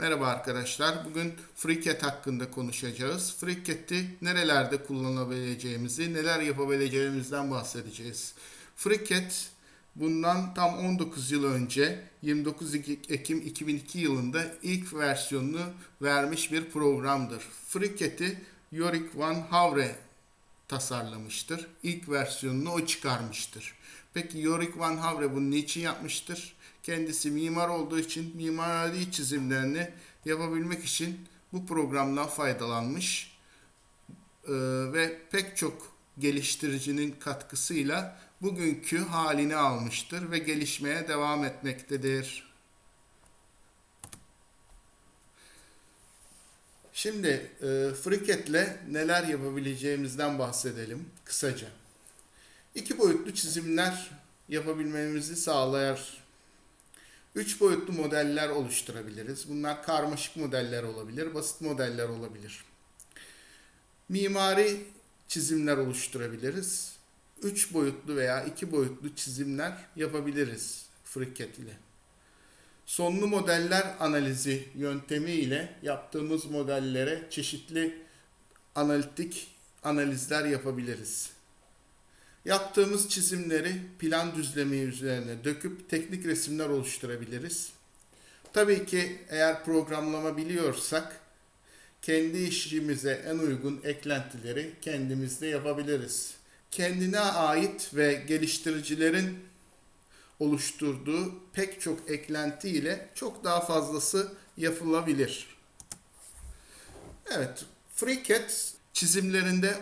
Merhaba arkadaşlar. Bugün FreeCAD hakkında konuşacağız. FreeCAD'i nerelerde kullanabileceğimizi, neler yapabileceğimizden bahsedeceğiz. FreeCAD bundan tam 19 yıl önce 29 Ekim 2002 yılında ilk versiyonunu vermiş bir programdır. FreeCAD'i Yorick Van Havre tasarlamıştır. İlk versiyonunu o çıkarmıştır. Peki Yorick Van Havre bunu niçin yapmıştır? Kendisi mimar olduğu için mimari çizimlerini yapabilmek için bu programdan faydalanmış Ee, ve pek çok geliştiricinin katkısıyla bugünkü halini almıştır ve gelişmeye devam etmektedir. Şimdi e, FreeCAD'le neler yapabileceğimizden bahsedelim kısaca. İki boyutlu çizimler yapabilmemizi sağlar. Üç boyutlu modeller oluşturabiliriz. Bunlar karmaşık modeller olabilir, basit modeller olabilir. Mimari çizimler oluşturabiliriz. Üç boyutlu veya iki boyutlu çizimler yapabiliriz FreeCAD ile. Sonlu modeller analizi yöntemi ile yaptığımız modellere çeşitli analitik analizler yapabiliriz. Yaptığımız çizimleri plan düzlemi üzerine döküp teknik resimler oluşturabiliriz. Tabii ki eğer programlama biliyorsak kendi işimize en uygun eklentileri kendimiz de yapabiliriz. Kendine ait ve geliştiricilerin oluşturduğu pek çok eklenti ile çok daha fazlası yapılabilir. Evet, FreeCAD çizimlerinde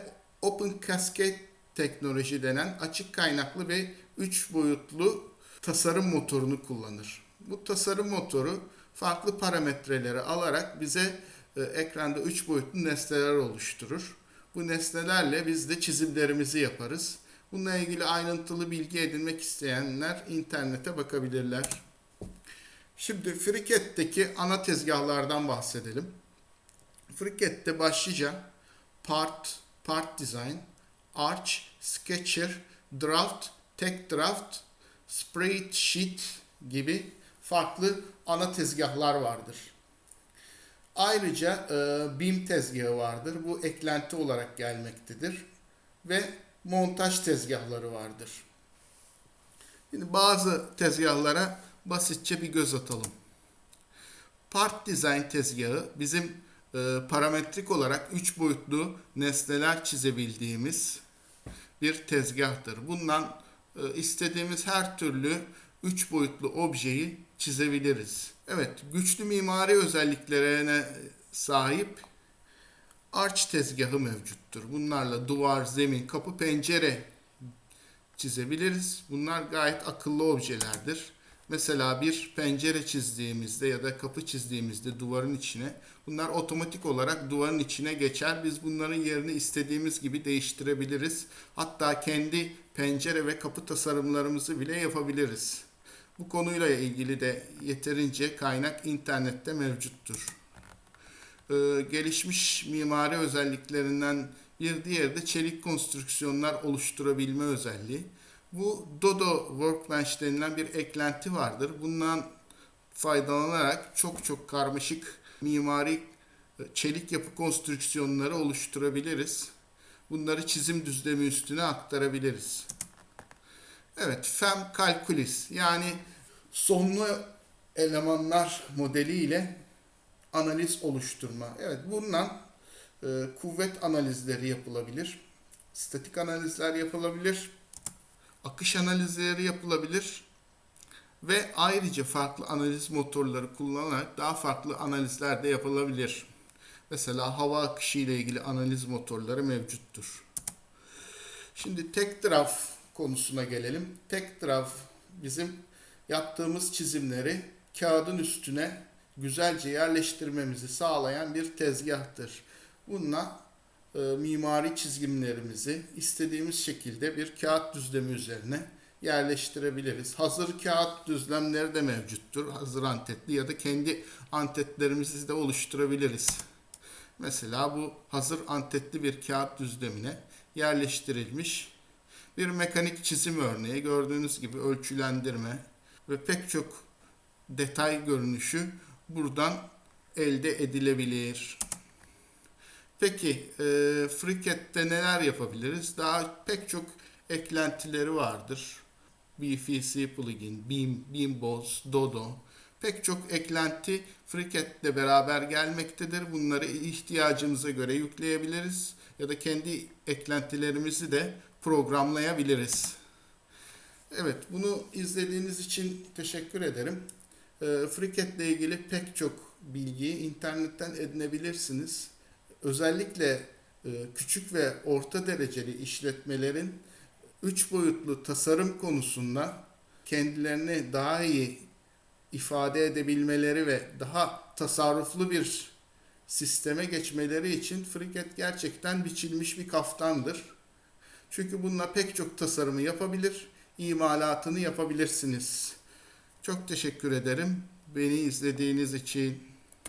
Open Cascade teknoloji denen açık kaynaklı ve 3 boyutlu tasarım motorunu kullanır. Bu tasarım motoru farklı parametreleri alarak bize e, ekranda 3 boyutlu nesneler oluşturur. Bu nesnelerle biz de çizimlerimizi yaparız. Bununla ilgili ayrıntılı bilgi edinmek isteyenler internete bakabilirler. Şimdi FreeCAD'deki ana tezgahlardan bahsedelim. FreeCAD'de başlıca Part, Part Design, Arch, Sketcher, Draft, Tek Draft, Spreadsheet gibi farklı ana tezgahlar vardır. Ayrıca e, BIM tezgahı vardır. Bu eklenti olarak gelmektedir. Ve montaj tezgahları vardır. Şimdi bazı tezgahlara basitçe bir göz atalım. Part Design tezgahı bizim e, parametrik olarak 3 boyutlu nesneler çizebildiğimiz bir tezgahtır. Bundan e, istediğimiz her türlü 3 boyutlu objeyi çizebiliriz. Evet, güçlü mimari özelliklerine sahip arç tezgahı mevcuttur. Bunlarla duvar, zemin, kapı, pencere çizebiliriz. Bunlar gayet akıllı objelerdir. Mesela bir pencere çizdiğimizde ya da kapı çizdiğimizde duvarın içine bunlar otomatik olarak duvarın içine geçer. Biz bunların yerini istediğimiz gibi değiştirebiliriz. Hatta kendi pencere ve kapı tasarımlarımızı bile yapabiliriz. Bu konuyla ilgili de yeterince kaynak internette mevcuttur. Ee, gelişmiş mimari özelliklerinden bir diğeri de çelik konstrüksiyonlar oluşturabilme özelliği. Bu Dodo Workbench denilen bir eklenti vardır. Bundan faydalanarak çok çok karmaşık mimari e, çelik yapı konstrüksiyonları oluşturabiliriz. Bunları çizim düzlemi üstüne aktarabiliriz. Evet, FEM Calculus yani sonlu elemanlar modeliyle analiz oluşturma. Evet, bundan e, kuvvet analizleri yapılabilir. Statik analizler yapılabilir akış analizleri yapılabilir ve ayrıca farklı analiz motorları kullanarak daha farklı analizler de yapılabilir. Mesela hava akışı ile ilgili analiz motorları mevcuttur. Şimdi tek draft konusuna gelelim. Tek draft bizim yaptığımız çizimleri kağıdın üstüne güzelce yerleştirmemizi sağlayan bir tezgahtır. Bununla e, mimari çizimlerimizi istediğimiz şekilde bir kağıt düzlemi üzerine yerleştirebiliriz. Hazır kağıt düzlemleri de mevcuttur. Hazır antetli ya da kendi antetlerimizi de oluşturabiliriz. Mesela bu hazır antetli bir kağıt düzlemine yerleştirilmiş bir mekanik çizim örneği. Gördüğünüz gibi ölçülendirme ve pek çok detay görünüşü buradan elde edilebilir. Peki e, FreeCAD'de neler yapabiliriz? Daha pek çok eklentileri vardır. BFC plugin, Beam, Beamboss, Dodo. Pek çok eklenti FreeCAD ile beraber gelmektedir. Bunları ihtiyacımıza göre yükleyebiliriz ya da kendi eklentilerimizi de programlayabiliriz. Evet, bunu izlediğiniz için teşekkür ederim. E, ile ilgili pek çok bilgiyi internetten edinebilirsiniz. Özellikle e, küçük ve orta dereceli işletmelerin üç boyutlu tasarım konusunda kendilerini daha iyi ifade edebilmeleri ve daha tasarruflu bir sisteme geçmeleri için FreeCAD gerçekten biçilmiş bir kaftandır. Çünkü bununla pek çok tasarımı yapabilir, imalatını yapabilirsiniz. Çok teşekkür ederim beni izlediğiniz için.